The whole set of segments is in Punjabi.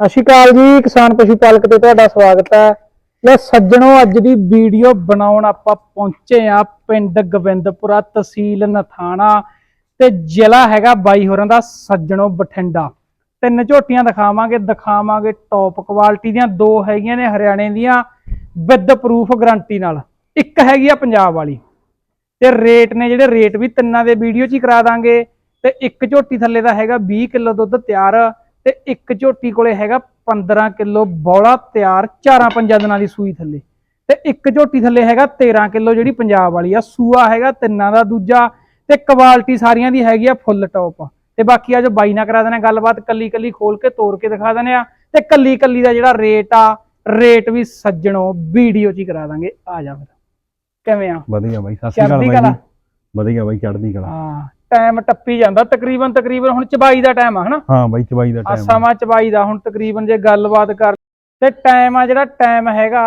ਸਤਿ ਸ਼੍ਰੀ ਅਕਾਲ ਜੀ, ਕਿਸਾਨ ਪਸ਼ੂ ਪਾਲਕ ਤੇ ਤੁਹਾਡਾ ਸਵਾਗਤ ਹੈ। ਲੈ ਸੱਜਣੋ, ਅੱਜ ਦੀ ਵੀਡੀਓ ਬਣਾਉਣ ਆਪਾਂ ਪਹੁੰਚੇ ਆ ਪਿੰਡ ਗੋਬਿੰਦਪੁਰਾ ਤਹਿਸੀਲ ਨਥਾਣਾ ਤੇ ਜ਼ਿਲ੍ਹਾ ਹੈਗਾ ਬਾਈ ਹੋਰਾਂ ਦਾ ਸੱਜਣੋ ਬਠਿੰਡਾ। ਤਿੰਨ ਝੋਟੀਆਂ ਦਿਖਾਵਾਂਗੇ ਦਿਖਾਵਾਂਗੇ ਟੌਪ ਕੁਆਲਿਟੀ ਦੀਆਂ, ਦੋ ਹੈਗੀਆਂ ਨੇ ਹਰਿਆਣੇ ਦੀਆਂ ਵਿਦ ਪ੍ਰੂਫ ਗਾਰੰਟੀ ਨਾਲ। ਇੱਕ ਹੈਗੀ ਆ ਪੰਜਾਬ ਵਾਲੀ। ਤੇ ਰੇਟ ਨੇ ਜਿਹੜੇ ਰੇਟ ਵੀ ਤਿੰਨਾਂ ਦੇ ਵੀਡੀਓ 'ਚ ਹੀ ਕਰਾ ਦਾਂਗੇ। ਤੇ ਇੱਕ ਝੋਟੀ ਥੱਲੇ ਦਾ ਹੈਗਾ 20 ਕਿਲੋ ਦੁੱਧ ਤਿਆਰ। ਤੇ ਇੱਕ ਝੋਟੀ ਕੋਲੇ ਹੈਗਾ 15 ਕਿਲੋ ਬੌਲਾ ਤਿਆਰ ਚਾਰਾਂ ਪੰਜਾਂ ਦਿਨਾਂ ਦੀ ਸੂਈ ਥੱਲੇ। ਤੇ ਇੱਕ ਝੋਟੀ ਥੱਲੇ ਹੈਗਾ 13 ਕਿਲੋ ਜਿਹੜੀ ਪੰਜਾਬ ਵਾਲੀ ਆ। ਸੂਆ ਹੈਗਾ ਤਿੰਨਾਂ ਦਾ ਦੂਜਾ ਤੇ ਕੁਆਲਿਟੀ ਸਾਰੀਆਂ ਦੀ ਹੈਗੀ ਆ ਫੁੱਲ ਟੌਪ। ਤੇ ਬਾਕੀ ਆ ਜੋ ਬਾਈ ਨਾਲ ਕਰਾ ਦੇਣਾ ਗੱਲਬਾਤ ਕੱਲੀ ਕੱਲੀ ਖੋਲ ਕੇ ਤੋੜ ਕੇ ਦਿਖਾ ਦਿੰਦੇ ਆ। ਤੇ ਕੱਲੀ ਕੱਲੀ ਦਾ ਜਿਹੜਾ ਰੇਟ ਆ ਰੇਟ ਵੀ ਸੱਜਣੋ ਵੀਡੀਓ 'ਚ ਹੀ ਕਰਾ ਦਾਂਗੇ। ਆ ਜਾ ਫਿਰ। ਕਿਵੇਂ ਆ? ਵਧੀਆ ਬਾਈ ਸਤਿ ਸ਼੍ਰੀ ਅਕਾਲ ਬਾਈ ਵਧੀਆ ਬਾਈ ਚੜ੍ਹਦੀ ਕਲਾ। ਹਾਂ। ਟਾਈਮ ਟੱਪੀ ਜਾਂਦਾ ਤਕਰੀਬਨ ਤਕਰੀਬਨ ਹੁਣ ਚਬਾਈ ਦਾ ਟਾਈਮ ਆ ਹਨਾ? ਹਾਂ ਬਾਈ ਚਬਾਈ ਦਾ ਆ। ਟਾਈਮ ਸਮਾਂ ਚਬਾਈ ਦਾ ਹੁਣ ਤਕਰੀਬਨ ਜੇ ਗੱਲਬਾਤ ਕਰ ਤੇ ਟਾਈਮ ਆ ਜਿਹੜਾ ਟਾਈਮ ਹੈਗਾ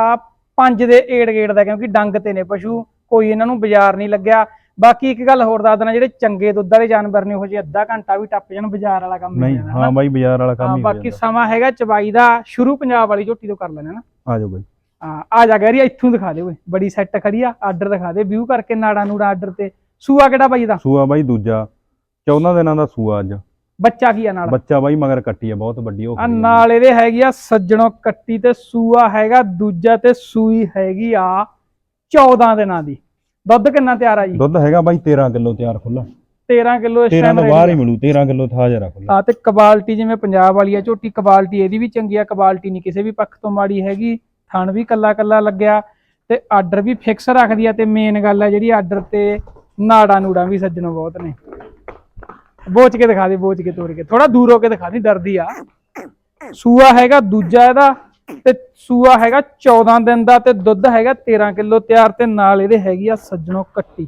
5 ਦੇ ਏੜ ਗੇੜ ਦਾ ਕਿਉਂਕਿ ਡੰਗ ਤੇ ਨੇ ਪਸ਼ੂ ਕੋਈ ਇਹਨਾਂ ਨੂੰ ਬਾਜ਼ਾਰ ਨਹੀਂ ਲੱਗਿਆ। ਬਾਕੀ ਇੱਕ ਗੱਲ ਹੋਰ ਦੱਸ ਦੇਣਾ ਜਿਹੜੇ ਚੰਗੇ ਦੁੱਧ ਵਾਲੇ ਜਾਨਵਰ ਨੇ ਉਹ ਜੇ ਅੱਧਾ ਘੰਟਾ ਵੀ ਟੱਪ ਜਾਣ ਬਾਜ਼ਾਰ ਵਾਲਾ ਕੰਮ ਨਹੀਂ ਜਾਣਾ, ਹਾਂ ਹਨਾ। ਬਾਈ ਬਾਜ਼ਾਰ ਵਾਲਾ ਹਾਂ, ਕੰਮ ਹੀ ਹੋ ਬਾਕੀ ਜਾਂਦਾ। ਸਮਾਂ ਹੈਗਾ ਚਬਾਈ ਦਾ ਸ਼ੁਰੂ ਪੰਜਾਬ ਵਾਲੀ ਝੋਟੀ ਤੋਂ ਕਰ ਲੈਣਾ ਨਾ। ਆ ਜਾਓ ਬਾਈ। ਹਾਂ ਆ ਜਾ ਗੈਰੀ ਇੱਥੋਂ ਦਿਖਾ ਦੇ ਓਏ ਬੜੀ ਸੈੱਟ ਖੜੀ ਆ ਆਰਡਰ ਦਿਖਾ ਦੇ ਵਿਊ ਕਰਕੇ ਨਾੜਾ ਨੂੜਾ ਆਰਡਰ ਤੇ। ਸੂਆ ਕਿਹੜਾ ਬਾਈ ਦਾ ਸੂਆ ਬਾਈ ਦੂਜਾ। 14 ਦਿਨਾਂ ਦਾ ਸੂਆ ਅੱਜ। ਬੱਚਾ ਕੀ ਆ ਨਾਲ? ਬੱਚਾ ਬਾਈ ਮਗਰ ਕੱਟੀ ਆ ਬਹੁਤ ਵੱਡੀ ਉਹ ਆ ਨਾਲ ਇਹਦੇ ਹੈਗੀ ਆ ਸੱਜਣੋ ਕੱਟੀ ਤੇ ਸੂਆ ਹੈਗਾ ਦੂਜਾ ਤੇ ਸੂਈ ਹੈਗੀ ਆ 14 ਦਿਨਾਂ ਦੀ। ਦੁੱਧ ਕਿੰਨਾ ਤਿਆਰ ਆ ਜੀ? ਦੁੱਧ ਹੈਗਾ ਬਾਈ 13 ਕਿਲੋ ਤਿਆਰ ਖੁੱਲਾ 13 ਕਿਲੋ ਇਸ 13 ਟਾਈਮ ਤੋਂ ਬਾਹਰ ਹੀ ਮਿਲੂ 13 ਕਿਲੋ ਥਾਜਰ ਆ ਖੁੱਲਾ ਆ ਤੇ ਕੁਆਲਿਟੀ ਜਿਵੇਂ ਪੰਜਾਬ ਵਾਲੀ ਆ ਝੋਟੀ ਕੁਆਲਿਟੀ ਇਹਦੀ ਵੀ ਚੰਗੀ ਆ ਕੁਆਲਿਟੀ ਨਹੀਂ ਕਿਸੇ ਵੀ ਪੱਖ ਤੋਂ ਮਾੜੀ ਹੈਗੀ ਥਣ ਵੀ ਕੱਲਾ ਕੱਲਾ ਲੱਗਿਆ ਤੇ ਆਰਡਰ ਵੀ ਫਿਕਸ ਰੱਖਦੀ ਆ ਤੇ ਮੇਨ ਗੱਲ ਆ ਜਿਹੜੀ ਆਰਡਰ ਤੇ ਨਾੜਾ ਨੂੜਾ ਵੀ ਸੱਜਣੋ ਬਹੁਤ ਨੇ। ਬੋਚ ਕੇ ਦਿਖਾ ਦੇ ਬੋਚ ਕੇ ਤੋੜ ਕੇ। ਥੋੜਾ ਦੂਰ ਹੋ ਕੇ ਦਿਖਾ ਦੀ ਡਰਦੀ ਆ। ਸੂਆ ਹੈਗਾ ਦੂਜਾ ਇਹਦਾ ਤੇ ਸੂਆ ਹੈਗਾ 14 ਦਿਨ ਦਾ ਤੇ ਦੁੱਧ ਹੈਗਾ 13 ਕਿਲੋ ਤਿਆਰ ਤੇ ਨਾਲ ਇਹਦੇ ਹੈਗੀ ਆ ਸੱਜਣੋ ਕੱਟੀ।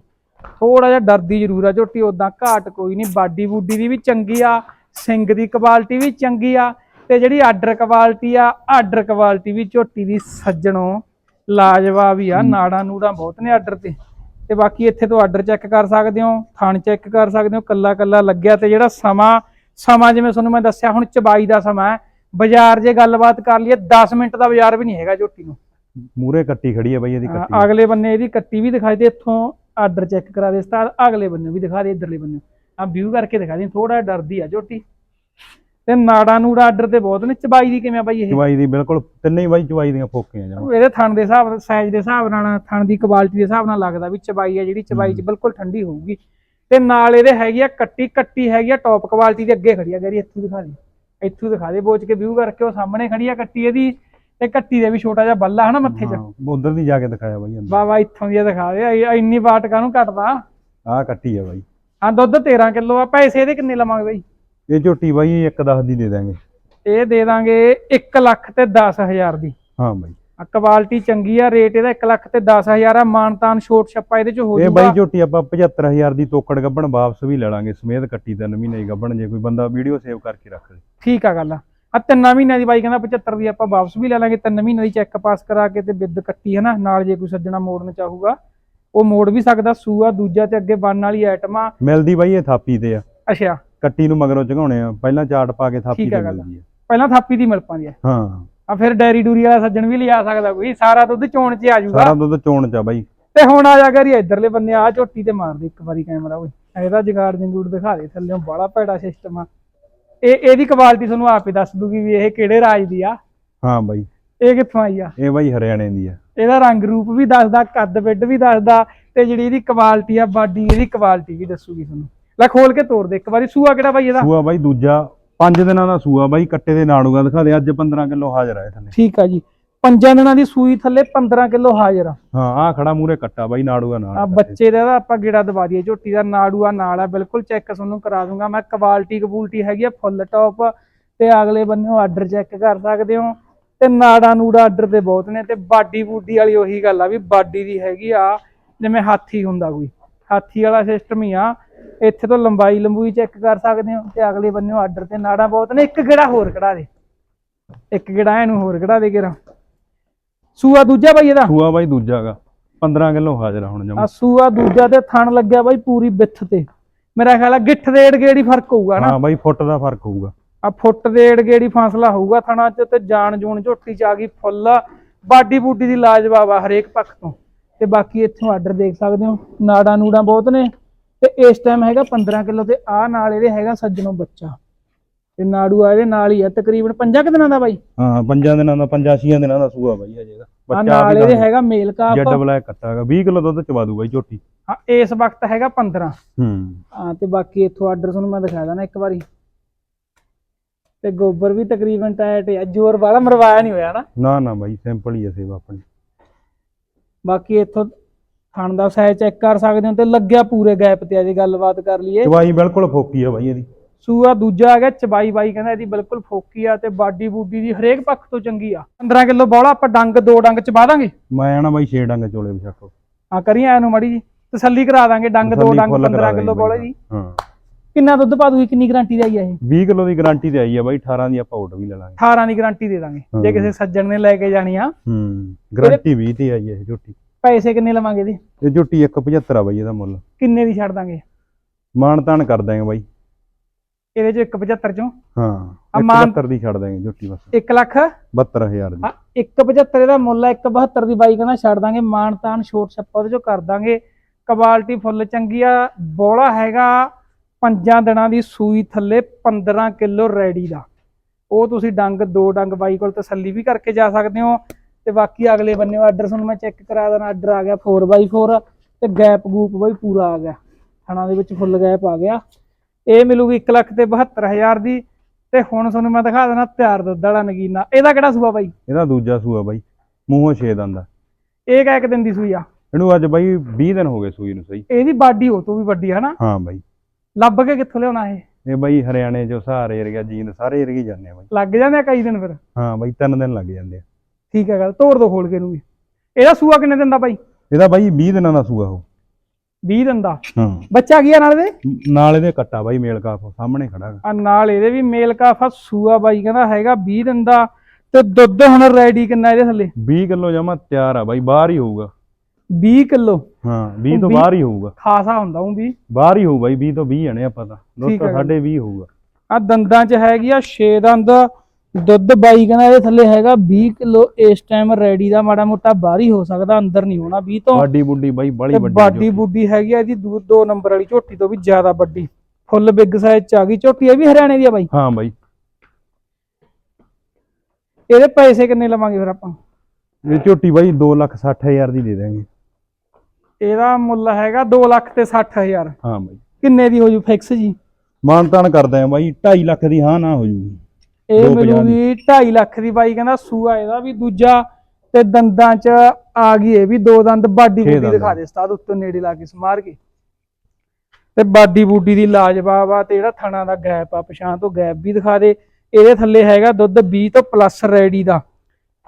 ਥੋੜਾ ਜਿਹਾ ਡਰਦੀ ਜ਼ਰੂਰ ਆ ਝੋਟੀ ਉਦਾਂ ਘਾਟ ਕੋਈ ਨਹੀਂ। ਬਾਡੀ ਬੂਡੀ ਦੀ ਵੀ ਚੰਗੀ ਆ ਸਿੰਗ ਦੀ ਕੁਆਲਿਟੀ ਵੀ ਚੰਗੀ ਆ ਤੇ ਜਿਹੜੀ ਆਰਡਰ ਕੁਆਲਿਟੀ ਆ ਆਰਡਰ ਕੁਆਲਿਟੀ ਵੀ ਝੋਟੀ ਦੀ ਸੱਜਣੋ ਲਾਜਵਾਬ ਹੀ ਆ। ਨਾੜਾਂ ਨੂੜਾਂ ਬਹੁਤ ਨੇ ਆਰਡਰ ਤੇ। ਤੇ ਬਾਕੀ ਇੱਥੇ ਤੋਂ ਆਰਡਰ ਚੈੱਕ ਕਰ ਸਕਦੇ ਹੋ ਥਣ ਚੈੱਕ ਕਰ ਸਕਦੇ ਹੋ ਕੱਲਾ ਕੱਲਾ ਲੱਗਿਆ ਤੇ ਜਿਹੜਾ ਸਮਾਂ ਸਮਾਂ ਜਿਵੇਂ ਤੁਹਾਨੂੰ ਮੈਂ ਦੱਸਿਆ ਹੁਣ ਚਬਾਈ ਦਾ ਸਮਾਂ ਹੈ ਬਾਜ਼ਾਰ ਜੇ ਗੱਲਬਾਤ ਕਰ ਲਈਏ 10 ਮਿੰਟ ਦਾ ਬਾਜ਼ਾਰ ਵੀ ਨਹੀਂ ਹੈਗਾ ਝੋਟੀ ਨੂੰ। ਮੂਰੇ ਕੱਟੀ ਖੜੀ ਆ ਬਾਈ ਇਹਦੀ ਹਾਂ, ਕੱਟੀ। ਅਗਲੇ ਬੰਨੇ ਇਹਦੀ ਕੱਟੀ ਵੀ ਦਿਖਾਈ ਦੇ ਇੱਥੋਂ ਆਰਡਰ ਚੈੱਕ ਕਰਾ ਦੇ ਸਟਾਰ ਅਗਲੇ ਬੰਨੇ ਵੀ ਦਿਖਾ ਦੇ ਇਧਰਲੇ ਬੰਨੇ। ਆ ਵਿਊ ਕਰਕੇ ਦਿਖਾ ਦੇ ਥੋੜਾ ਡਰਦੀ ਆ ਝੋਟੀ। ਤੇ ਨਾੜਾ ਨੂੜਾ ਆਰਡਰ ਤੇ ਬਹੁਤ ਨੇ ਚਬਾਈ ਦੀ ਕਿਵੇਂ ਆ ਬਾਈ ਇਹ? ਚਵਾਈ ਦੀ ਬਿਲਕੁਲ ਤਿੰਨੇ ਹੀ ਬਾਈ ਚਵਾਈ ਦੀਆਂ ਫੋਕੀਆਂ ਜਾਣ। ਇਹਦੇ ਥਣ ਦੇ ਹਿਸਾਬ ਸਾਈਜ਼ ਦੇ ਹਿਸਾਬ ਨਾਲ ਥਣ ਦੀ ਕੁਆਲਿਟੀ ਦੇ ਹਿਸਾਬ ਨਾਲ ਲੱਗਦਾ ਵੀ ਚਬਾਈ ਆ ਜਿਹੜੀ ਚਬਾਈ ਚ ਬਿਲਕੁਲ ਠੰਡੀ ਹੋਊਗੀ। ਤੇ ਨਾਲ ਇਹਦੇ ਹੈਗੀ ਆ ਕੱਟੀ ਕੱਟੀ ਹੈਗੀ ਆ ਟੌਪ ਕੁਆਲਿਟੀ ਦੇ ਅੱਗੇ ਖੜੀ ਆ ਗੈਰੀ ਇੱਥੋਂ ਦਿਖਾ ਦੇ। ਇੱਥੋਂ ਦਿਖਾ ਦੇ ਬੋਚ ਕੇ ਵਿਊ ਕਰਕੇ ਉਹ ਸਾਹਮਣੇ ਖੜੀ ਆ ਕੱਟੀ ਇਹਦੀ ਤੇ ਕੱਟੀ ਦੇ ਵੀ ਛੋਟਾ ਜਿਹਾ ਬੱਲਾ ਹਨਾ ਮੱਥੇ 'ਚ। ਉਧਰ ਦੀ ਜਾ ਕੇ ਦਿਖਾਇਆ ਬਾਈ ਅੰਦਰ ਬਾਬਾ ਇੱਥੋਂ ਦੀ ਆ ਦਿਖਾ ਦੇ ਇਹ ਇੰਨੀ ਵਾਟ ਕਾਹਨੂੰ ਘਟਦਾ? ਆਹ ਕੱਟੀ ਆ ਬਾਈ। ਹਾਂ ਦੁੱਧ 13 ਕਿਲੋ ਆ ਪੈਸੇ ਇਹਦੇ ਕਿੰਨੇ ਲਵਾਂਗੇ ਬਈ? ਇਹ ਝੋਟੀ ਬਾਈ ਇੱਕ ਦਸ ਦੀ ਦੇ ਦਾਂਗੇ। ਇਹ ਦੇ ਦਾਂਗੇ 1 ਲੱਖ ਤੇ 10000 ਦੀ। ਹਾਂ ਬਾਈ। ਆ ਕੁਆਲਿਟੀ ਚੰਗੀ ਆ ਰੇਟ ਇਹਦਾ 1 ਲੱਖ ਤੇ 10000 ਆ ਮਾਨਤਾਨ ਛੋਟ ਛੱਪਾ ਇਹਦੇ ਚ ਹੋ ਇਹ ਬਾਈ ਜੂਗਾ। ਝੋਟੀ ਆਪਾਂ 75000 ਦੀ ਤੋਕੜ ਗੱਬਣ ਵਾਪਸ ਵੀ ਲੈ ਲਾਂਗੇ ਸਮੇਤ ਕੱਟੀ ਤਿੰਨ ਮਹੀਨੇ ਦੀ ਗੱਬਣ ਜੇ ਕੋਈ ਬੰਦਾ ਵੀਡੀਓ ਸੇਵ ਕਰਕੇ ਰੱਖ ਲੇ। ਠੀਕ ਆ ਗੱਲ ਆ। ਆ ਤਿੰਨਾਂ ਮਹੀਨਿਆਂ ਦੀ ਬਾਈ ਕਹਿੰਦਾ 75 ਦੀ ਆਪਾਂ ਵਾਪਸ ਵੀ ਲੈ ਲਾਂਗੇ ਤਿੰਨ ਮਹੀਨਿਆਂ ਦੀ ਚੈੱਕ ਪਾਸ ਕਰਾ ਕੇ ਤੇ ਬਿੱਦ ਕੱਟੀ ਹੈ ਨਾ ਨਾਲ ਜੇ ਕੋਈ ਸੱਜਣਾ ਮੋੜਨ ਚਾਹੂਗਾ ਉਹ ਮੋੜ ਵੀ ਸਕਦਾ ਸੂਆ ਦੂਜਾ ਤੇ ਅੱਗੇ ਬਣਨ ਵਾਲੀ ਆਈਟਮ ਮਿਲਦੀ ਬਾਈ ਇਹ ਥਾਪੀ ਤੇ ਆ। ਅੱਛਾ। ਕੱਟੀ ਨੂੰ ਮਗਰੋਂ ਝਗਾਉਣੇ ਆ। ਪਹਿਲਾਂ ਚਾਟ ਪਾ ਕੇ ਥਾਪੀ ਠੀਕ ਆ ਗੱਲ। ਆ। ਪਹਿਲਾਂ ਥਾਪੀ ਦੀ ਮਿਲ ਪਾਉਂਦੀ ਆ। ਹਾਂ। ਆ ਫਿਰ ਡੈਰੀ ਡੂਰੀ ਵਾਲਾ ਸੱਜਣ ਵੀ ਲਿਆ ਸਕਦਾ ਕੋਈ। ਸਾਰਾ ਦੁੱਧ ਚੋਣ ਚ ਆ ਜਾਊਗਾ। ਸਾਰਾ ਦੁੱਧ ਚੋਣ ਚ ਆ ਬਾਈ। ਤੇ ਹੁਣ ਆ ਜਾ ਕਰੀ ਇਧਰਲੇ ਬੰਨੇ ਆ ਝੋਟੀ ਤੇ ਮਾਰ ਦੇ ਇੱਕ ਵਾਰੀ ਕੈਮਰਾ ਓਏ। ਇਹਦਾ ਜਗਾੜ ਜੰਗੂੜ ਦਿਖਾ ਦੇ ਥੱਲੇੋਂ। ਬੜਾ ਭੈੜਾ ਸਿਸਟਮ ਆ। ਇਹ ਇਹਦੀ ਕੁਆਲਿਟੀ ਤੁਹਾਨੂੰ ਆਪੇ ਦੱਸ ਦੂਗੀ ਵੀ ਇਹ ਕਿਹੜੇ ਰਾਜ ਦੀ ਆ। ਹਾਂ ਬਾਈ। ਇਹ ਕਿੱਥੋਂ ਆਈ ਆ? ਇਹ ਬਾਈ ਹਰਿਆਣੇ ਦੀ ਆ। ਇਹਦਾ ਰੰਗ ਰੂਪ ਵੀ ਦੱਸਦਾ ਕੱਦ ਬਿੱਡ ਵੀ ਦੱਸਦਾ ਤੇ ਜਿਹੜੀ ਇਹਦੀ ਕੁਆਲਿਟੀ ਆ ਬਾਡੀ ਇਹਦੀ ਕੁਆਲਿਟੀ ਵੀ ਦੱਸੂਗੀ ਤੁਹਾਨੂੰ। ਲੈ ਖੋਲ ਕੇ ਤੋੜ ਦੇ ਇੱਕ ਵਾਰੀ ਸੂਆ ਕਿਹੜਾ ਬਾਈ ਇਹਦਾ? ਸੂਆ ਬਾਈ ਦੂਜਾ 5 ਦਿਨਾਂ ਦਾ ਸੂਆ ਬਾਈ ਕੱਟੇ ਦੇ ਨਾੜੂਗਾ ਦਿਖਾ ਦੇ ਅੱਜ 15 ਕਿਲੋ ਹਾਜ਼ਰ ਆ ਇਹ ਥੱਲੇ ਠੀਕ ਆ ਜੀ ਪੰਜਾਂ ਦਿਨਾਂ ਦੀ ਸੂਈ ਥੱਲੇ 15 ਕਿਲੋ ਹਾਜ਼ਰ ਆ। ਹਾਂ ਆ ਖੜਾ ਮੂਰੇ ਕੱਟਾ ਬਾਈ ਨਾੜੂਗਾ ਨਾਲ ਆ ਬੱਚੇ ਦਾ ਆਪਾਂ ਗੇੜਾ ਦਵਾ ਦਈਏ ਝੋਟੀ ਦਾ ਨਾੜੂਆ ਨਾਲ ਆ ਬਿਲਕੁਲ ਚੈੱਕ ਤੁਹਾਨੂੰ ਕਰਾ ਦੂੰਗਾ ਮੈਂ ਕੁਆਲਿਟੀ ਕਬੂਲਟੀ ਹੈਗੀ ਆ ਫੁੱਲ ਟੌਪ ਤੇ ਅਗਲੇ ਬੰਨੇੋਂ ਆਰਡਰ ਚੈੱਕ ਕਰ ਸਕਦੇ ਹੋ ਤੇ ਨਾੜਾ ਨੂੜਾ ਆਰਡਰ ਤੇ ਬਹੁਤ ਨੇ ਤੇ ਬਾਡੀ ਬੂਡੀ ਵਾਲੀ ਉਹੀ ਗੱਲ ਆ ਵੀ ਬਾਡੀ ਦੀ ਹੈਗੀ ਆ ਜਿਵੇਂ ਹਾਥੀ ਹੁੰਦਾ ਕੋਈ ਹਾਥੀ ਵਾਲਾ ਸਿਸਟਮ ਹੀ ਆ ਇੱਥੇ ਤੋਂ ਲੰਬਾਈ ਲੰਬੂਈ ਚੈੱਕ ਕਰ ਸਕਦੇ ਹੋ ਤੇ ਅਗਲੇ ਬੰਨੇੋਂ ਆਰਡਰ ਤੇ ਨਾੜਾ ਬਹੁਤ ਨੇ। ਇੱਕ ਗੇੜਾ ਹੋਰ ਕਢਾ ਦੇ। ਇੱਕ ਗੇੜਾ ਇਹਨੂੰ ਹੋਰ ਕਢਾ ਦੇ ਕਿਰਾ ਸੂਆ ਦੂਜਾ ਬਾਈ ਇਹਦਾ? ਸੂਆ ਬਾਈ ਦੂਜਾਗਾ 15 ਕਿਲੋ ਹਾਜ਼ਰ ਹੁਣ ਜਮਾ। ਆ ਸੂਆ ਦੂਜਾ ਤੇ ਥਣ ਲੱਗਿਆ ਬਾਈ ਪੂਰੀ ਵਿੱਥ ਤੇ। ਮੇਰਾ ਖਿਆਲ ਆ ਗਿੱਠ ਦੇ ਏੜ ਗੇੜੀ ਫ਼ਰਕ ਹੋਊਗਾ ਨਾ। ਹਾਂ ਬਾਈ ਫੁੱਟ ਦਾ ਫ਼ਰਕ ਹੋਊਗਾ। ਆ ਫੁੱਟ ਡੇਢ ਗੇੜੀ ਫਾਸਲਾ ਹੋਊਗਾ ਥਣਾ ਚ ਤੇ ਜਾਨ ਜੂਨ ਝੋਟੀ ਚ ਆ ਗਈ ਫੁੱਲ। ਬਾਡੀ ਬੂਡੀ ਦੀ ਲਾਜਵਾਬ ਆ ਹਰੇਕ ਪੱਖ ਤੋਂ। ਤੇ ਬਾਕੀ ਇੱਥੋਂ ਆਰਡਰ ਦੇਖ ਸਕਦੇ ਹੋ। ਨਾੜਾਂ ਨੂੜਾਂ ਬਹੁਤ ਨੇ। ਤੇ ਇਸ ਟਾਈਮ ਹੈਗਾ 15 ਕਿਲੋ ਤੇ ਆ ਨਾਲ ਇਹਦੇ ਹੈਗਾ ਸੱਜਣੋਂ ਬੱਚਾ। ਤੇ ਨਾੜੂ ਆ ਇਹਦੇ ਨਾਲ ਹੀ ਆ ਤਕਰੀਬਨ 5 ਕਿ ਦਿਨਾਂ ਦਾ ਬਾਈ? ਹਾਂ ਪੰਜਾਂ ਦਿਨਾਂ ਦਾ ਪੰਜਾਂ ਛੀਆਂ ਦਿਨਾਂ ਦਾ ਸੂਆ ਬਾਈ ਅਜੇ ਦਾ ਨਾਲ ਇਹਦੇ ਹੈਗਾ ਮੇਲ ਕਾਪ ਜੱਡ ਬਲੈਕ ਕੱਟਾਗਾ 20 ਕਿਲੋ ਦੁੱਧ ਚਵਾ ਦੂ ਬਾਈ ਝੋਟੀ। ਹਾਂ ਇਸ ਵਕਤ ਹੈਗਾ 15 ਹੂੰ। ਹਾਂ ਤੇ ਬਾਕੀ ਇੱਥੋਂ ਆਰਡਰ ਤੁਹਾਨੂੰ ਮੈਂ ਦਿਖਾ ਦਾਂ ਇੱਕ ਵਾਰੀ। ਤੇ ਗੋਬਰ ਵੀ ਤਕਰੀਬਨ ਟਾਇਟ ਆ ਜ਼ੋਰ ਵਾਲਾ ਮਰਵਾਇਆ ਨਹੀਂ ਹੋਇਆ ਨਾ। ਨਾ ਨਾ ਬਾਈ ਸਿੰਪਲ ਹੀ ਆ ਸੇਵਾ ਆਪਣੀ। ਬਾਕੀ ਇੱਥੋਂ ਥਣ ਦਾ ਸਾਈਜ਼ ਚੈੱਕ ਕਰ ਸਕਦੇ ਹੋ ਤੇ ਲੱਗਿਆ ਪੂਰੇ ਗੈਪ ਤੇ ਆ ਜੇ ਗੱਲਬਾਤ ਕਰ ਲਈਏ। ਚਵਾਈ ਬਿਲਕੁਲ ਫੋਕੀ ਆ ਬਾਈ ਇਹਦੀ। ਸੂਆ ਦੂਜਾ ਆ ਗਿਆ ਚਬਾਈ ਬਾਈ ਕਹਿੰਦਾ ਇਹਦੀ ਬਿਲਕੁਲ ਫੋਕੀ ਆ ਤੇ ਬਾਡੀ ਬੂਡੀ ਦੀ ਹਰੇਕ ਪੱਖ ਤੋਂ ਚੰਗੀ ਆ। 15 ਕਿਲੋ ਬੌਲਾ ਆਪਾਂ ਡੰਗ ਦੋ ਡੰਗ ਚਬਾ ਦਾਂਗੇ? ਮੈਂ ਆਣਾ ਬਾਈ ਛੇ ਡੰਗ ਚੋਲੇ ਬਿਸ਼ੱਕ। ਆ ਕਰੀ ਐ ਨੂੰ ਮੜੀ ਜੀ। ਤਸੱਲੀ ਕਰਾ ਦਾਂਗੇ ਡੰਗ ਦੋ ਡੰਗ ਫੁੱਲ 15 ਕਰਾ ਕਿਲੋ ਬੌਲਾ। ਜੀ। ਹਾਂ। ਕਿੰਨਾ ਦੁੱਧ ਪਾ ਦੂਗੀ ਕਿੰਨੀ ਗਾਰੰਟੀ ਦਾ ਹੀ ਆ ਇਹ? 20 ਕਿਲੋ ਦੀ ਗਾਰੰਟੀ ਤੇ ਆਈ ਆ ਬਾਈ 18 ਦੀ ਆਪਾਂ ਆਊਟ ਵੀ ਲੈ ਲਾਂਗੇ। 18 ਦੀ ਗਾਰੰਟੀ ਦੇ ਦਾਂਗੇ। ਜੇ ਹਾਂ। ਕਿਸੇ ਸੱਜਣ ਨੇ ਲੈ ਕੇ ਜਾਣੀ ਆ। ਹੂੰ ਗਾਰੰਟੀ 20 ਤੇ ਆਈ ਆ ਇਹ ਝੋਟੀ। ਪੈਸੇ ਕਿੰਨੇ ਲਵਾਂਗੇ ਇਹਦੇ? ਇਹ ਝੋਟੀ 175 ਆ ਬਾਈ ਇਹਦਾ ਮੁੱਲ। ਕਿੰਨੇ ਦੀ ਛੱਡ ਦਾਂਗੇ? ਮਾਣ ਤਾਣ ਕਰ ਦਾਂਗੇ ਬਾਈ। ਇਹਦੇ ਚ 175 ਚੋਂ? ਹਾਂ ਮਾਣ- 175 ਦੀ ਛੱਡ ਦਾਂਗੇ ਝੋਟੀ ਬਸ। 1 ਲੱਖ? 72000 ਦੀ। ਆ 175 ਦਾ ਮੁੱਲ ਆ 172 ਦੀ ਬਾਈ ਕਹਿੰਦਾ ਛੱਡ ਦਾਂਗੇ। ਮਾਨ ਤਾਨ ਛੋਟ ਛੱਪਾ ਉਹਦੇ ਚੋਂ ਕਰ ਦਾਂਗੇ। ਕੁਆਲਿਟੀ ਫੁੱਲ ਚੰਗੀ ਆ ਬੋਲਾ ਹੈਗਾ। ਪੰਜਾਂ ਦਿਨਾਂ ਦੀ ਸੂਈ ਥੱਲੇ 15 ਕਿਲੋ ਰੈਡੀ ਦਾ। ਉਹ ਤੁਸੀਂ ਡੰਗ ਦੋ ਡੰਗ ਬਾਈ ਕੋਲ ਤਸੱਲੀ ਵੀ ਕਰਕੇ ਜਾ ਸਕਦੇ ਹੋ। ਤੇ ਬਾਕੀ ਅਗਲੇ ਬੰਨੇ ਆਰਡਰ ਤੁਹਾਨੂੰ ਮੈਂ ਚੈੱਕ ਕਰਾ ਦੇਣਾ ਆਰਡਰ ਆ ਗਿਆ 4x4 ਤੇ ਗੈਪ ਗੂਪ ਬਾਈ ਪੂਰਾ ਆ ਗਿਆ। ਥਣਾ ਦੇ ਵਿੱਚ ਫੁੱਲ ਗੈਪ ਆ ਗਿਆ। ਇਹ ਮਿਲੂਗੀ 1 ਲੱਖ ਤੇ 72000 ਦੀ ਤੇ ਹੁਣ ਤੁਹਾਨੂੰ ਮੈਂ ਦਿਖਾ ਦੇਣਾ ਤਿਆਰ ਦੁੱਧ ਵਾਲਾ ਨਗੀਨਾ। ਇਹਦਾ ਕਿਹੜਾ ਸੂਆ ਬਾਈ? ਇਹਦਾ ਦੂਜਾ ਸੂਆ ਬਾਈ ਮੂੰਹੋਂ ਛੇ ਦੰਦ ਇਹ ਕਹਿ ਇੱਕ ਦਿਨ ਦੀ ਸੂਈ ਆ? ਇਹਨੂੰ ਅੱਜ ਬਾਈ 20 ਦਿਨ ਹੋ ਗਏ ਸੂਈ ਨੂੰ ਸਹੀ। ਇਹਦੀ ਬਾਡੀ ਹੋ ਤੋਂ ਵੀ ਵੱਡੀ ਹੈ ਨਾ ਹਾਂ ਬਾਈ। ਲੱਭ ਕੇ ਕਿੱਥੋਂ ਲਿਆਉਣਾ ਇਹ? ਇਹ ਬਾਈ ਹਰਿਆਣੇ ਚੋਂ ਸਹਾਰੇ ਏਰੀਆ ਜੀਂਦ ਸਾਰੇ ਏਰੀਏ ਜਾਂਦੇ ਆ ਬਾਈ। ਲੱਗ ਜਾਂਦੇ ਆ ਕਈ ਦਿਨ ਫਿਰ? ਹਾਂ ਬਾਈ ਤਿੰਨ ਦਿਨ ਲੱਗ ਜਾਂਦੇ ਆ। ਠੀਕ ਹੈ ਗੱਲ ਤੋੜ ਦੋ ਖੋਲ ਕੇ ਇਹਨੂੰ ਵੀ। ਇਹਦਾ ਸੂਆ ਕਿੰਨੇ ਦਿਨ ਦਾ ਬਾਈ? ਇਹਦਾ ਬਾਈ 20 ਦਿਨਾਂ ਦਾ ਸੂਆ ਉਹ। 20 ਦਿਨ ਦਾ? ਹਾਂ। ਬੱਚਾ ਕੀ ਆ ਨਾਲ ਦੇ ਨਾਲ ਇਹਦੇ ਕੱਟਾ ਬਾਈ ਮੇਲ ਕਾਫ ਸਾਹਮਣੇ ਖੜਾ ਗਾ। ਆ ਨਾਲ ਇਹਦੇ ਵੀ ਮੇਲ ਕਾਫਾ ਸੂਆ ਬਾਈ ਕਹਿੰਦਾ ਹੈਗਾ 20 ਦਿਨ ਦਾ। ਤੇ ਦੁੱਧ ਹੁਣ ਰੈਡੀ ਕਿੰਨਾ ਇਹਦੇ ਥੱਲੇ? 20 ਕਿਲੋ ਜਮਾ ਤਿਆਰ ਆ ਬਾਈ ਬਾਹਰ ਹੀ ਹੋਊਗਾ। 20 ਕਿਲੋ? ਹਾਂ 20 ਤੋਂ ਬਾਹਰ ਹੀ ਹੋਊਗਾ। ਖਾਸਾ ਹੁੰਦਾ ਉਹ ਵੀ। ਬਾਹਰ ਹੀ ਹੋਊ ਬਾਈ 20 ਤੋਂ 20 ਆਣੇ ਆਪਾਂ ਤਾਂ। ਦੁੱਧ ਠੀਕ ਤਾਂ ਹੈ ਸਾਡੇ 20 ਹੋਊਗਾ। ਆ ਦੰਦਾਂ 'ਚ ਹੈਗੀ ਆ 6 ਦੰਦ ਦੁੱਧ ਬਾਈ ਕਹਿੰਦਾ ਇਹਦੇ ਥੱਲੇ ਹੈਗਾ 20 ਕਿਲੋ ਇਸ ਟਾਈਮ ਰੈਡੀ ਦਾ ਮਾੜਾ ਮੋਟਾ ਬਾਹਰ ਹੀ ਹੋ ਸਕਦਾ ਅੰਦਰ ਨਹੀਂ ਹੋਣਾ 20 ਤੋਂ। ਬਾਡੀ ਬੁੱਡੀ ਬਾਈ ਬੜੀ ਵੱਡੀ ਬਾਡੀ। ਬੁੱਡੀ ਹੈਗੀ ਆ ਇਹਦੀ ਦੂ ਦੋ ਨੰਬਰ ਵਾਲੀ ਝੋਟੀ ਤੋਂ ਵੀ ਜ਼ਿਆਦਾ ਵੱਡੀ। ਫੁੱਲ ਬਿੱਗ ਸਾਈਜ਼ ਚ ਆ ਗਈ ਝੋਟੀ ਇਹ ਵੀ ਹਰਿਆਣੇ ਦੀ ਆ ਬਾਈ? ਹਾਂ ਬਾਈ। ਇਹਦੇ ਪੈਸੇ ਕਿੰਨੇ ਲਵਾਂਗੇ ਫਿਰ ਆਪਾਂ? ਇਹ ਝੋਟੀ ਬਾਈ 2 ਲੱਖ 60 ਹਜ਼ਾਰ ਦੀ ਦੇ ਦਾਂਗੇ ਇਹਦਾ ਮੁੱਲ ਹੈਗਾ 2 ਲੱਖ ਤੇ 60000 ਹਾਂ ਬਾਈ। ਕਿੰਨੇ ਦੀ ਹੋ ਜੂ ਫਿਕਸ ਜੀ? ਮਾਨਤਾਨ ਕਰਦਾ ਆ ਬਾਈ 2.5 ਲੱਖ ਦੀ ਹਾਂ ਨਾ ਹੋ ਜੂਗੀ। ਇਹ ਮਿਲੂਗੀ 2.5 ਲੱਖ ਦੀ ਬਾਈ ਕਹਿੰਦਾ ਸੂਆ ਇਹਦਾ ਵੀ ਦੂਜਾ ਤੇ ਦੰਦਾਂ ਚ ਆ ਗਈ ਇਹ ਵੀ ਦੋ ਦੰਦ ਬਾਡੀ ਬੂਡੀ ਦਿਖਾ ਦੇ ਸਤਾਦ ਉੱਤੋਂ ਨੇੜੇ ਲਾ ਕੇ ਸਮਾਰ ਕੇ। ਤੇ ਬਾਡੀ ਬੂਡੀ ਦੀ ਲਾਜਵਾਬ ਆ ਤੇ ਜਿਹੜਾ ਥਣਾ ਦਾ ਗੈਪ ਆ ਪਛਾਣ ਤੋਂ ਗੈਪ ਵੀ ਦਿਖਾ ਦੇ। ਇਹਦੇ ਥੱਲੇ ਹੈਗਾ ਦੁੱਧ 20 ਤੋਂ ਪਲੱਸ ਰੈਡੀ ਦਾ।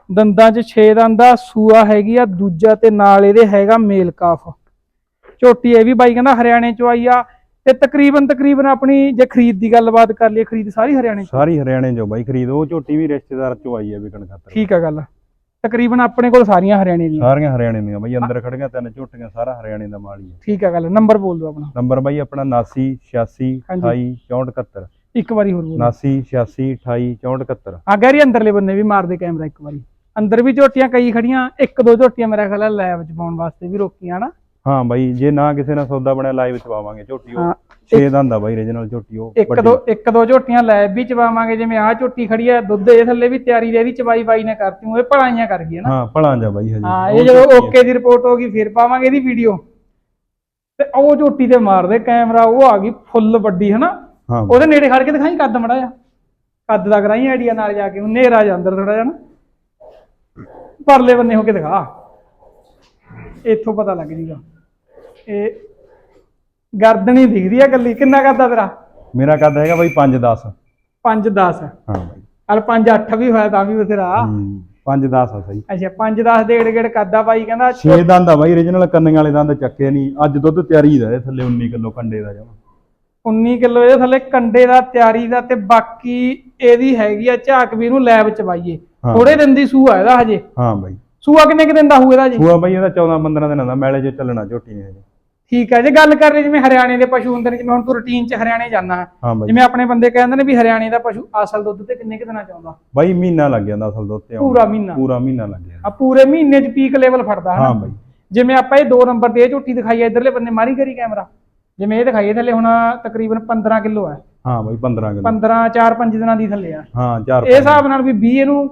ਦੰਦਾਂ 'ਚ 6 ਦੰਦ ਸੂਆ ਹੈਗੀ ਆ ਦੂਜਾ ਤੇ ਨਾਲ ਇਹਦੇ ਹੈਗਾ ਮੇਲ ਕਾਫ। ਝੋਟੀ ਇਹ ਵੀ ਬਾਈ ਕਹਿੰਦਾ ਹਰਿਆਣੇ ਚੋਂ ਆਈ ਆ ਤੇ ਤਕਰੀਬਨ ਤਕਰੀਬਨ ਆਪਣੀ ਜੇ ਖਰੀਦ ਦੀ ਗੱਲਬਾਤ ਕਰ ਲਈਏ ਖਰੀਦ ਸਾਰੀ ਹਰਿਆਣੇ 'ਚ? ਸਾਰੀ ਹਰਿਆਣੇ ਚੋਂ ਬਾਈ ਖਰੀਦ ਉਹ ਝੋਟੀ ਵੀ ਰਿਸ਼ਤੇਦਾਰ ਚੋਂ ਆਈ ਆ ਵਿਕਣ ਖਾਤਰ। ਠੀਕ ਆ ਗੱਲ। ਤਕਰੀਬਨ ਆਪਣੇ ਕੋਲ ਸਾਰੀਆਂ ਹਰਿਆਣੇ ਦੀਆਂ। ਸਾਰੀਆਂ ਹਰਿਆਣੇ ਦੀਆਂ ਬਾਈ ਅੰਦਰ ਖੜੀਆਂ ਤਿੰਨ ਝੋਟੀਆਂ ਸਾਰਾ ਹਰਿਆਣੇ ਦਾ ਮਾਲ ਹੀ ਆ ਠੀਕ ਆ ਗੱਲ ਨੰਬਰ ਬੋਲ ਦਿਓ ਆਪਣਾ। ਨੰਬਰ ਬਾਈ ਆਪਣਾ 79 86 ਹਾਂਜੀ। 28 64 71 ਇੱਕ ਵਾਰੀ ਹੋਰ ਬੋਲੋ 79 86 28 64 71 ਆ ਗੈਰੀ ਅੰਦਰਲੇ ਬੰਨੇ ਵੀ ਮਾਰ ਦੇ ਕੈਮਰਾ ਇੱਕ ਵਾਰੀ। ਅੰਦਰ ਵੀ ਝੋਟੀਆਂ ਕਈ ਖੜੀਆਂ ਇੱਕ ਦੋ ਝੋਟੀਆਂ ਮੇਰਾ ਖਿਆਲ ਹੈ ਲੈਬ ਚ ਪਾਉਣ ਵਾਸਤੇ ਵੀ ਰੋਕੀਆਂ ਨਾ ਹਾਂ ਬਾਈ ਜੇ ਨਾ ਕਿਸੇ ਨਾਲ ਸੌਦਾ ਬਣਿਆ ਲਾਈਵ ਚ ਪਾਵਾਂਗੇ ਝੋਟੀ ਹਾਂ, ਉਹ 6 ਦੰਦ ਆ ਬਾਈ ਰੀਜਨਲ ਝੋਟੀ ਉਹ ਇੱਕ ਵੱਡੀ। ਦੋ ਇੱਕ ਦੋ ਝੋਟੀਆਂ ਲੈਬ ਵੀ ਚਵਾਵਾਂਗੇ ਜਿਵੇਂ ਆਹ ਝੋਟੀ ਖੜੀ ਹੈ ਦੁੱਧ ਇਹ ਥੱਲੇ ਵੀ ਤਿਆਰੀ ਦੇ ਇਹਦੀ ਚਵਾਈ ਬਾਈ ਨੇ ਕਰਤੀ ਉਹ ਭਲਾਈਆਂ ਕਰ ਗਈ ਹੈ ਨਾ। ਹਾਂ ਭਲਾਂ ਜਾ ਬਾਈ ਹਜੇ। ਹਾਂ ਉਹ ਇਹ ਜਦੋਂ ਝੋਟੀ ਆ। ਓਕੇ ਦੀ ਰਿਪੋਰਟ ਹੋ ਗਈ ਫਿਰ ਪਾਵਾਂਗੇ ਇਹਦੀ ਵੀਡੀਓ। ਤੇ ਉਹ ਝੋਟੀ ਤੇ ਮਾਰਦੇ ਕੈਮਰਾ ਉਹ ਆ ਗਈ ਫੁੱਲ ਵੱਡੀ ਹਨਾ? ਹਾਂ ਉਹਦੇ ਨੇੜੇ ਖੜ ਕੇ ਦਿਖਾਈ ਕੱਦ ਮੜਾ ਜਾ ਕੱਦ ਦਾ ਕਰਾਈ ਆਈਡੀਆ ਨਾਲ ਜਾ ਕੇ ਉਹ ਨੇਰਾ ਜਾ ਅੰਦਰ ਥੋੜਾ ਜਿਹਾ ਨਾ। ਪਰਲੇ ਬੰਨੇ ਹੋ ਕੇ ਦਿਖਾ। ਇੱਥੋਂ ਪਤਾ ਲੱਗ ਜੂਗਾ। ਇਹ ਗਰਦਨੀ ਦਿਖਦੀ ਆ ਗੱਲੀ ਕਿੰਨਾ ਕਰਦਾ ਤੇਰਾ? ਮੇਰਾ ਕੱਦ ਹੈਗਾ ਬਾਈ 5 10 5 10 ਹਾਂ ਬਾਈ। ਅਲ 5 8 ਵੀ ਹੋਇਆ ਤਾਂ ਵੀ ਬਥੇਰਾ। 5 10 ਆ ਸਹੀ। ਅੱਛਾ 5 10 ਦੇ ਗੇੜ ਕਰਦਾ ਬਾਈ ਕਹਿੰਦਾ 6 ਦੰਦ ਆ ਬਾਈ ਰੀਜਨਲ ਕੰਨੇ ਵਾਲੇ ਦੰਦ ਚੱਕੇ ਨਹੀਂ ਅੱਜ ਦੁੱਧ ਤਿਆਰੀ ਦਾ ਇਹ ਥੱਲੇ 19 ਕਿਲੋ ਕੰਡੇ ਦਾ ਜਮਾ। 19 ਕਿਲੋ ਇਹਦੇ ਥੱਲੇ ਕੰਡੇ ਦਾ ਤਿਆਰੀ ਦਾ ਤੇ ਬਾਕੀ ਇਹਦੀ ਹੈਗੀ ਆ ਝਾਕ ਵੀ ਇਹਨੂੰ ਲੈਬ ਚ ਪਾਈਏ। ਹਾਂ। ਥੋੜੇ ਦਿਨ ਦੀ ਸੂਆ ਇਹਦਾ ਹਜੇ। ਹਾਂ ਬਾਈ। ਸੂਆ ਕਿੰਨੇ ਕੁ ਦਿਨ ਦਾ ਹੋਊ ਇਹਦਾ ਜੀ? ਸੂਆ ਬਾਈ ਇਹਦਾ 14 15 ਦਿਨਾਂ ਦਾ ਮੈਲੇ 'ਚ ਚੱਲਣਾ ਝੋਟੀ ਨੇ ਹਜੇ। ਠੀਕ ਹੈ ਜੇ ਗੱਲ ਕਰ ਰਹੇ ਜਿਵੇਂ ਹਰਿਆਣੇ ਦੇ ਪਸ਼ੂ ਹੁੰਦੇ ਨੇ ਜਿਵੇਂ ਹੁਣ ਤੂੰ ਰੂਟੀਨ 'ਚ ਹਰਿਆਣੇ ਜਾਣਾ ਹਾਂ ਬਾਈ। ਜਿਵੇਂ ਆਪਣੇ ਬੰਦੇ ਕਹਿੰਦੇ ਨੇ ਵੀ ਹਰਿਆਣੇ ਦਾ ਪਸ਼ੂ ਅਸਲ ਦੁੱਧ ਤੇ ਕਿੰਨੇ ਕੁ ਦਿਨਾਂ ਚ ਆਉਂਦਾ? ਬਾਈ ਮਹੀਨਾ ਲੱਗ ਜਾਂਦਾ ਅਸਲ ਦੁੱਧ ਤੇ ਆਉਣ ਪੂਰਾ। ਮਹੀਨਾ। ਪੂਰਾ ਮਹੀਨਾ ਲੱਗ ਜਾਂਦਾ। ਆ ਪੂਰੇ ਮਹੀਨੇ 'ਚ ਪੀਕ ਲੈਵਲ ਫੜਦਾ ਹਾਂ ਹਨਾ ਬਾਈ। ਜਿਵੇਂ ਆਪਾਂ ਇਹ ਦੋ ਨੰਬਰ ਤੇ ਇਹ ਝੋਟੀ ਦਿਖਾਈ ਆ ਇਧਰਲੇ ਬੰਨੇ ਮਾਰੀ ਕਰੀ ਕੈਮਰਾ ਜਿਵੇਂ ਇਹ ਦਿਖਾਈ ਹੈ ਥੱਲੇ ਹੁਣ ਤਕਰੀਬਨ 15 ਕਿਲੋ ਹੈ ਹਾਂ ਬਾਈ 15 ਕਿਲੋ। 15 4 5 ਦਿਨਾਂ ਦੀ ਥੱਲੇ ਆ। ਹਾਂ ਚਾਰ ਇਹ ਹਿਸਾਬ ਨਾਲ ਵੀ 20 ਇਹਨੂੰ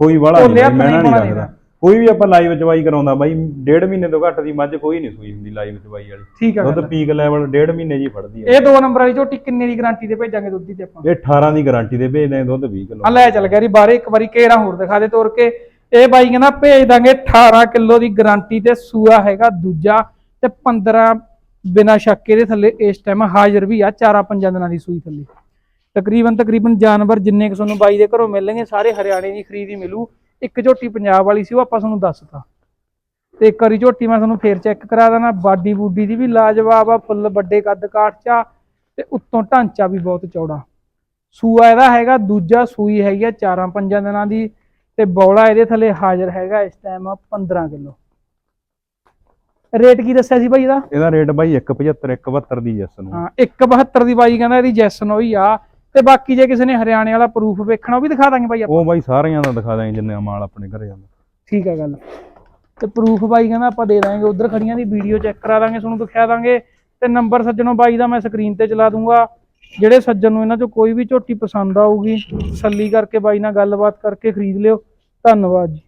ਕੋਈ ਵਾਲਾ ਨਹੀਂ ਮੈਂ ਨਹੀਂ ਪਾਉਣਾ ਰੱਖਦਾ ਕੋਈ ਵੀ ਆਪਾਂ ਲਾਈਵ ਚਵਾਈ ਕਰਾਉਂਦਾ ਬਾਈ ਡੇਢ ਮਹੀਨੇ ਤੋਂ ਘੱਟ ਦੀ ਮੱਝ ਕੋਈ ਨਹੀਂ ਸੂਈ ਹੁੰਦੀ ਲਾਈਵ ਚਵਾਈ ਵਾਲੀ। ਠੀਕ ਆ ਦੁੱਧ। ਪੀਕ ਲੈਵਲ ਡੇਢ ਮਹੀਨੇ ਜੀ ਫੜਦੀ ਹੈ ਇਹ ਦੋ ਨੰਬਰ ਵਾਲੀ ਝੋਟੀ ਕਿੰਨੇ ਦੀ ਗਾਰੰਟੀ ਤੇ ਭੇਜਾਂਗੇ ਦੁੱਧ ਦੀ ਤੇ ਆਪਾਂ? ਇਹ 18 ਦੀ ਗਾਰੰਟੀ ਦੇ ਭੇਜਦੇ ਆ ਦੁੱਧ 20 ਕਿਲੋ। ਆ ਲੈ ਚੱਲ ਗਿਆ ਜੀ ਬਾਰੇ ਇੱਕ ਵਾਰੀ ਕੇਰਾ ਹੋਰ ਦਿਖਾ ਦੇ ਤੋਰ ਕੇ। ਇਹ ਬਾਈ ਕਹਿੰਦਾ ਭੇਜ ਦਾਂਗੇ 18 ਕਿਲੋ ਦੀ ਗਾਰੰਟੀ ਤੇ ਸੂਆ ਹੈਗਾ ਦੂਜਾ ਤੇ 15 ਬਿਨਾ ਸ਼ੱਕ ਇਹਦੇ ਥੱਲੇ ਇਸ ਟਾਈਮ ਹਾਜ਼ਰ ਵੀ ਆ ਚਾਰਾਂ ਪੰਜਾਂ ਦਿਨਾਂ ਦੀ ਸੂਈ ਥੱਲੇ। ਤਕਰੀਬਨ ਤਕਰੀਬਨ ਜਾਨਵਰ ਜਿੰਨੇ ਕਿ ਤੁਹਾਨੂੰ ਬਾਈ ਦੇ ਘਰੋਂ ਮਿਲਣਗੇ ਸਾਰੇ ਹਰਿਆਣੇ ਦੀ ਖਰੀਦ ਹੀ ਮਿਲੂ। ਇੱਕ ਝੋਟੀ ਪੰਜਾਬ ਵਾਲੀ ਸੀ ਉਹ ਆਪਾਂ ਤੁਹਾਨੂੰ ਦੱਸਤਾ। ਤੇ ਇੱਕ ਵਾਰੀ ਝੋਟੀ ਮੈਂ ਤੁਹਾਨੂੰ ਫੇਰ ਚੈੱਕ ਕਰਾ ਦੇਣਾ ਬਾਡੀ ਬੂਡੀ ਦੀ ਵੀ ਲਾਜਵਾਬ ਆ ਫੁੱਲ ਵੱਡੇ ਕੱਦ ਕਾਠ ਚ ਤੇ ਉੱਤੋਂ ਢਾਂਚਾ ਵੀ ਬਹੁਤ ਚੌੜਾ। ਸੂਆ ਇਹਦਾ ਹੈਗਾ ਦੂਜਾ ਸੂਈ ਹੈਗੀ ਆ ਚਾਰਾਂ ਪੰਜਾਂ ਦਿਨਾਂ ਦੀ ਤੇ ਬੌਲਾ ਇਹਦੇ ਥੱਲੇ ਹਾਜ਼ਰ ਹੈਗਾ ਇਸ ਟਾਈਮ 15 ਕਿਲੋ। ਰੇਟ ਕੀ ਦੱਸਿਆ ਸੀ ਭਾਈ ਇਹਦਾ? ਇਹਦਾ ਰੇਟ ਬਾਈ 175 172 ਦੀ ਜੱਸ ਨੂੰ। ਹਾਂ 172 ਦੀ ਬਾਈ ਕਹਿੰਦਾ ਇਹਦੀ ਜੈਸਨ ਹੋਈ ਆ। ਤੇ ਬਾਕੀ ਜੇ ਕਿਸੇ ਨੇ ਹਰਿਆਣੇ ਵਾਲਾ ਪ੍ਰੂਫ ਵੇਖਣਾ ਉਹ ਵੀ ਦਿਖਾ ਦਾਂਗੇ ਬਾਈ ਆਪਾਂ। ਉਹ ਬਾਈ ਸਾਰਿਆਂ ਦਾ ਦਿਖਾ ਦਾਂਗੇ ਜਿੰਨੇ ਮਾਲ ਆਪਣੇ ਘਰੇ ਜਾਂਦਾ ਠੀਕ ਹੈ ਗੱਲ। ਤੇ ਪ੍ਰੂਫ ਬਾਈ ਕਹਿੰਦਾ ਆਪਾਂ ਦੇ ਦਾਂਗੇ ਉਧਰ ਖੜੀਆਂ ਦੀ ਵੀਡੀਓ ਚੈੱਕ ਕਰਾ ਦਾਂਗੇ ਤੁਹਾਨੂੰ ਦਿਖਾ ਦਾਂਗੇ। ਤੇ ਨੰਬਰ ਸੱਜਣੋ ਬਾਈ ਦਾ ਮੈਂ ਸਕਰੀਨ ਤੇ ਚਲਾ ਦੂੰਗਾ। ਜਿਹੜੇ ਸੱਜਣ ਨੂੰ ਇਹਨਾਂ ਚੋਂ ਕੋਈ ਵੀ ਝੋਟੀ ਪਸੰਦ ਆਊਗੀ ਤਸੱਲੀ ਕਰਕੇ ਬਾਈ ਨਾਲ ਗੱਲਬਾਤ ਕਰਕੇ ਖਰੀਦ ਲਿਓ। ਧੰਨਵਾਦ ਜੀ।